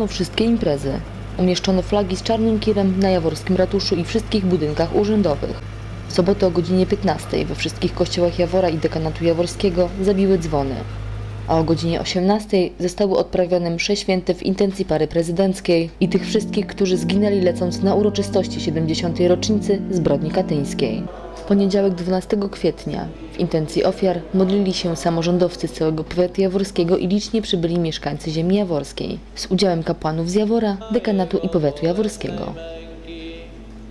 Odwołano wszystkie imprezy. Umieszczono flagi z czarnym kirem na jaworskim ratuszu i wszystkich budynkach urzędowych. W sobotę o godzinie 15 we wszystkich kościołach Jawora i dekanatu jaworskiego zabiły dzwony. A o godzinie 18 zostały odprawione msze święte w intencji pary prezydenckiej i tych wszystkich, którzy zginęli lecąc na uroczystości 70. rocznicy zbrodni katyńskiej. Poniedziałek 12 kwietnia w intencji ofiar modlili się samorządowcy z całego powiatu jaworskiego i licznie przybyli mieszkańcy ziemi jaworskiej z udziałem kapłanów z Jawora, dekanatu i powiatu jaworskiego.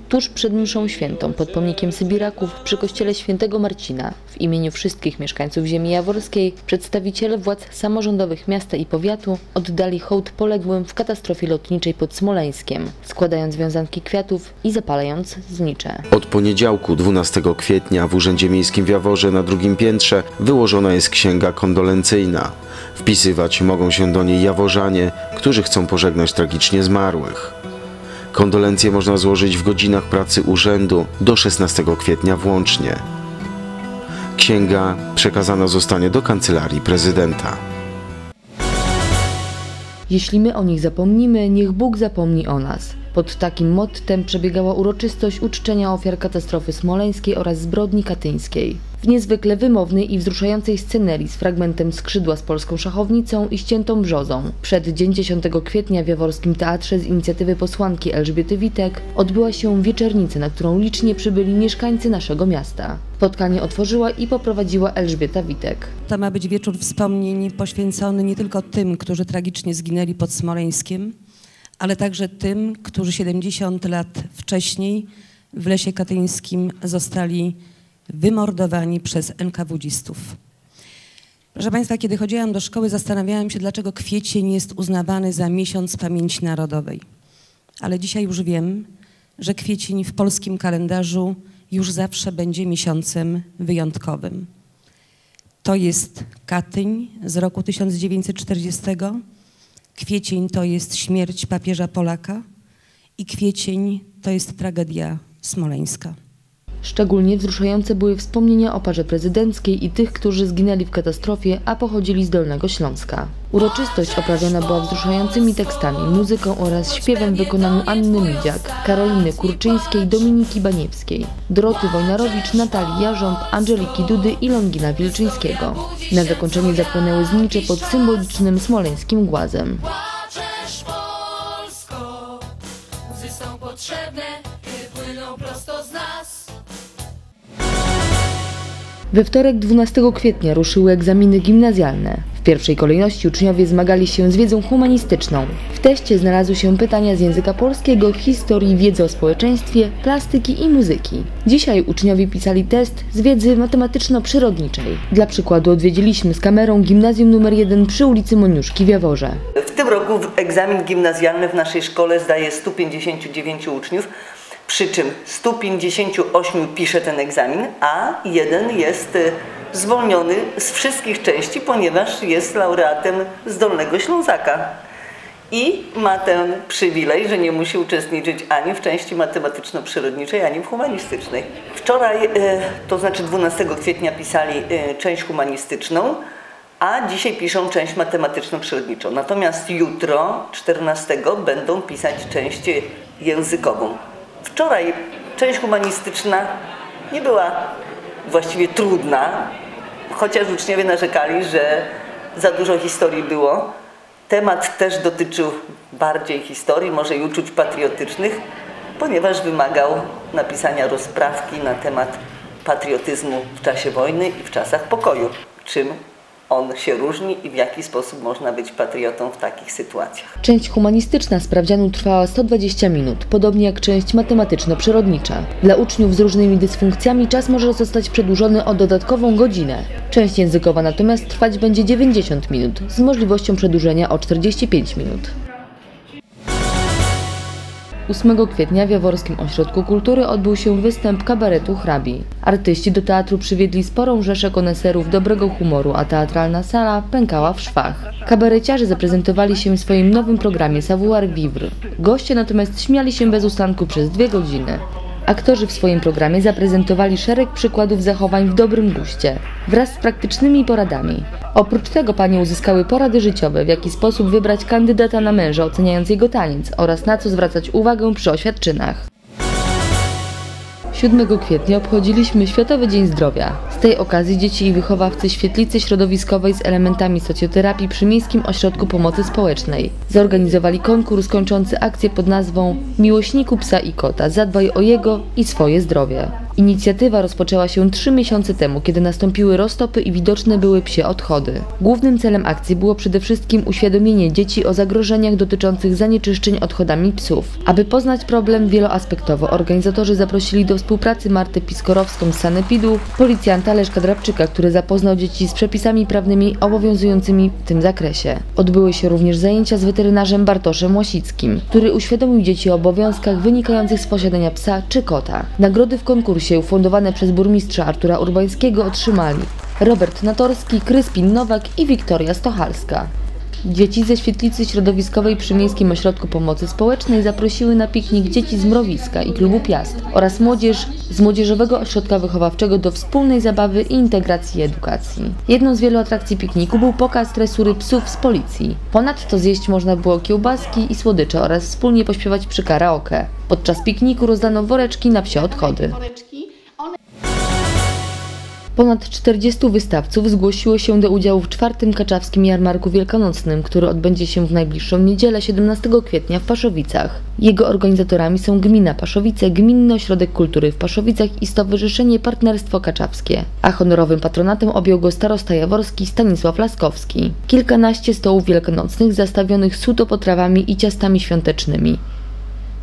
Tuż przed mszą świętą pod pomnikiem Sybiraków przy kościele świętego Marcina w imieniu wszystkich mieszkańców ziemi jaworskiej przedstawiciele władz samorządowych miasta i powiatu oddali hołd poległym w katastrofie lotniczej pod Smoleńskiem, składając wiązanki kwiatów i zapalając znicze. Od poniedziałku 12 kwietnia w Urzędzie Miejskim w Jaworze na drugim piętrze wyłożona jest księga kondolencyjna. Wpisywać mogą się do niej jaworzanie, którzy chcą pożegnać tragicznie zmarłych. Kondolencje można złożyć w godzinach pracy urzędu do 16 kwietnia włącznie. Księga przekazana zostanie do kancelarii prezydenta. Jeśli my o nich zapomnimy, niech Bóg zapomni o nas. Pod takim mottem przebiegała uroczystość uczczenia ofiar katastrofy smoleńskiej oraz zbrodni katyńskiej. W niezwykle wymownej i wzruszającej scenerii z fragmentem skrzydła z polską szachownicą i ściętą brzozą. Przed dzień 10 kwietnia w Jaworskim Teatrze z inicjatywy posłanki Elżbiety Witek odbyła się wieczernica, na którą licznie przybyli mieszkańcy naszego miasta. Spotkanie otworzyła i poprowadziła Elżbieta Witek. To ma być wieczór wspomnień poświęcony nie tylko tym, którzy tragicznie zginęli pod Smoleńskiem, ale także tym, którzy 70 lat wcześniej w Lesie Katyńskim zostali wymordowani przez NKWdzistów. Proszę Państwa, kiedy chodziłam do szkoły, zastanawiałam się, dlaczego kwiecień jest uznawany za miesiąc pamięci narodowej. Ale dzisiaj już wiem, że kwiecień w polskim kalendarzu już zawsze będzie miesiącem wyjątkowym. To jest Katyń z roku 1940. Kwiecień to jest śmierć papieża Polaka i kwiecień to jest tragedia smoleńska. Szczególnie wzruszające były wspomnienia o parze prezydenckiej i tych, którzy zginęli w katastrofie, a pochodzili z Dolnego Śląska. Uroczystość oprawiona była wzruszającymi tekstami, muzyką oraz śpiewem w wykonaniu Anny Midziak, Karoliny Kurczyńskiej, Dominiki Baniewskiej, Doroty Wojnarowicz, Natalii Jarząb, Angeliki Dudy i Longina Wilczyńskiego. Na zakończenie zapłonęły znicze pod symbolicznym smoleńskim głazem. Polsko, potrzebne, płyną prosto z nas. We wtorek 12 kwietnia ruszyły egzaminy gimnazjalne. W pierwszej kolejności uczniowie zmagali się z wiedzą humanistyczną. W teście znalazły się pytania z języka polskiego, historii, wiedzy o społeczeństwie, plastyki i muzyki. Dzisiaj uczniowie pisali test z wiedzy matematyczno-przyrodniczej. Dla przykładu odwiedziliśmy z kamerą gimnazjum nr 1 przy ulicy Moniuszki w Jaworze. W tym roku egzamin gimnazjalny w naszej szkole zdaje 159 uczniów, przy czym 158 pisze ten egzamin, a jeden jest y, zwolniony z wszystkich części, ponieważ jest laureatem z Dolnego Ślązaka. I ma ten przywilej, że nie musi uczestniczyć ani w części matematyczno-przyrodniczej, ani w humanistycznej. Wczoraj, y, to znaczy 12 kwietnia, pisali y, część humanistyczną, a dzisiaj piszą część matematyczno-przyrodniczą. Natomiast jutro, 14, będą pisać część językową. Wczoraj część humanistyczna nie była właściwie trudna, chociaż uczniowie narzekali, że za dużo historii było. Temat też dotyczył bardziej historii, może i uczuć patriotycznych, ponieważ wymagał napisania rozprawki na temat patriotyzmu w czasie wojny i w czasach pokoju. Czym on się różni i w jaki sposób można być patriotą w takich sytuacjach. Część humanistyczna sprawdzianu trwała 120 minut, podobnie jak część matematyczno-przyrodnicza. Dla uczniów z różnymi dysfunkcjami czas może zostać przedłużony o dodatkową godzinę. Część językowa natomiast trwać będzie 90 minut, z możliwością przedłużenia o 45 minut. 8 kwietnia w Jaworskim Ośrodku Kultury odbył się występ kabaretu Hrabi. Artyści do teatru przywiedli sporą rzeszę koneserów dobrego humoru, a teatralna sala pękała w szwach. Kabareciarze zaprezentowali się w swoim nowym programie Savoir Vivre. Goście natomiast śmiali się bez ustanku przez dwie godziny. Aktorzy w swoim programie zaprezentowali szereg przykładów zachowań w dobrym guście, wraz z praktycznymi poradami. Oprócz tego panie uzyskały porady życiowe, w jaki sposób wybrać kandydata na męża, oceniając jego taniec oraz na co zwracać uwagę przy oświadczynach. 7 kwietnia obchodziliśmy Światowy Dzień Zdrowia. Z tej okazji dzieci i wychowawcy Świetlicy Środowiskowej z elementami socjoterapii przy Miejskim Ośrodku Pomocy Społecznej zorganizowali konkurs kończący akcję pod nazwą Miłośniku psa i kota zadbaj o jego i swoje zdrowie. Inicjatywa rozpoczęła się trzy miesiące temu, kiedy nastąpiły roztopy i widoczne były psie odchody. Głównym celem akcji było przede wszystkim uświadomienie dzieci o zagrożeniach dotyczących zanieczyszczeń odchodami psów. Aby poznać problem wieloaspektowo, organizatorzy zaprosili do współpracy Martę Piskorowską z Sanepidu, policjanta Leszka Drabczyka, który zapoznał dzieci z przepisami prawnymi obowiązującymi w tym zakresie. Odbyły się również zajęcia z weterynarzem Bartoszem Łasickim, który uświadomił dzieci o obowiązkach wynikających z posiadania psa czy kota. Nagrody w konkursie ufundowane przez burmistrza Artura Urbańskiego otrzymali Robert Natorski, Kryspin Nowak i Wiktoria Stochalska. Dzieci ze świetlicy środowiskowej przy Miejskim Ośrodku Pomocy Społecznej zaprosiły na piknik dzieci z Mrowiska i klubu Piast oraz młodzież z Młodzieżowego Ośrodka Wychowawczego do wspólnej zabawy i integracji edukacji. Jedną z wielu atrakcji pikniku był pokaz tresury psów z policji. Ponadto zjeść można było kiełbaski i słodycze oraz wspólnie pośpiewać przy karaoke. Podczas pikniku rozdano woreczki na psie odchody. Ponad 40 wystawców zgłosiło się do udziału w czwartym Kaczawskim Jarmarku Wielkanocnym, który odbędzie się w najbliższą niedzielę 17 kwietnia w Paszowicach. Jego organizatorami są Gmina Paszowice, Gminny Ośrodek Kultury w Paszowicach i Stowarzyszenie Partnerstwo Kaczawskie, a honorowym patronatem objął go starosta jaworski Stanisław Laskowski. Kilkanaście stołów wielkanocnych zastawionych suto potrawami i ciastami świątecznymi.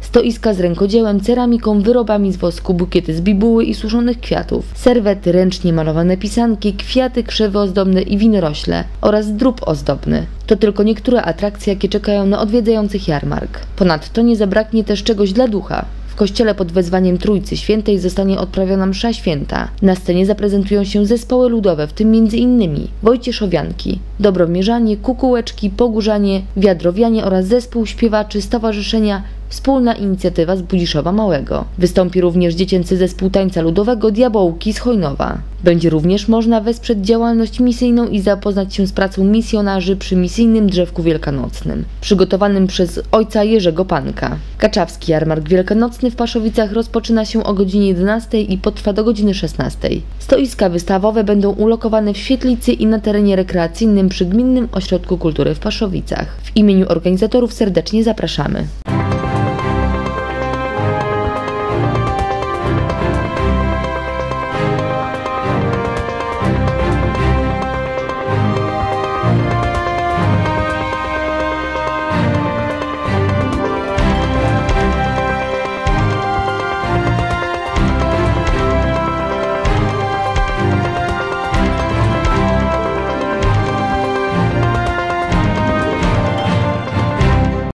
Stoiska z rękodziełem, ceramiką, wyrobami z wosku, bukiety z bibuły i suszonych kwiatów, serwety, ręcznie malowane pisanki, kwiaty, krzewy ozdobne i winorośle oraz drób ozdobny. To tylko niektóre atrakcje, jakie czekają na odwiedzających jarmark. Ponadto nie zabraknie też czegoś dla ducha. W kościele pod wezwaniem Trójcy Świętej zostanie odprawiona msza święta. Na scenie zaprezentują się zespoły ludowe, w tym m.in. Wojcieszowianki, Dobromierzanie, Kukułeczki, Pogórzanie, Wiadrowianie oraz zespół śpiewaczy Stowarzyszenia Wspólna inicjatywa z Budziszowa Małego. Wystąpi również dziecięcy zespół tańca ludowego Diabołki z Chojnowa. Będzie również można wesprzeć działalność misyjną i zapoznać się z pracą misjonarzy przy misyjnym drzewku wielkanocnym, przygotowanym przez ojca Jerzego Panka. Kaczawski Jarmark Wielkanocny w Paszowicach rozpoczyna się o godzinie 11 i potrwa do godziny 16. Stoiska wystawowe będą ulokowane w świetlicy i na terenie rekreacyjnym przy Gminnym Ośrodku Kultury w Paszowicach. W imieniu organizatorów serdecznie zapraszamy.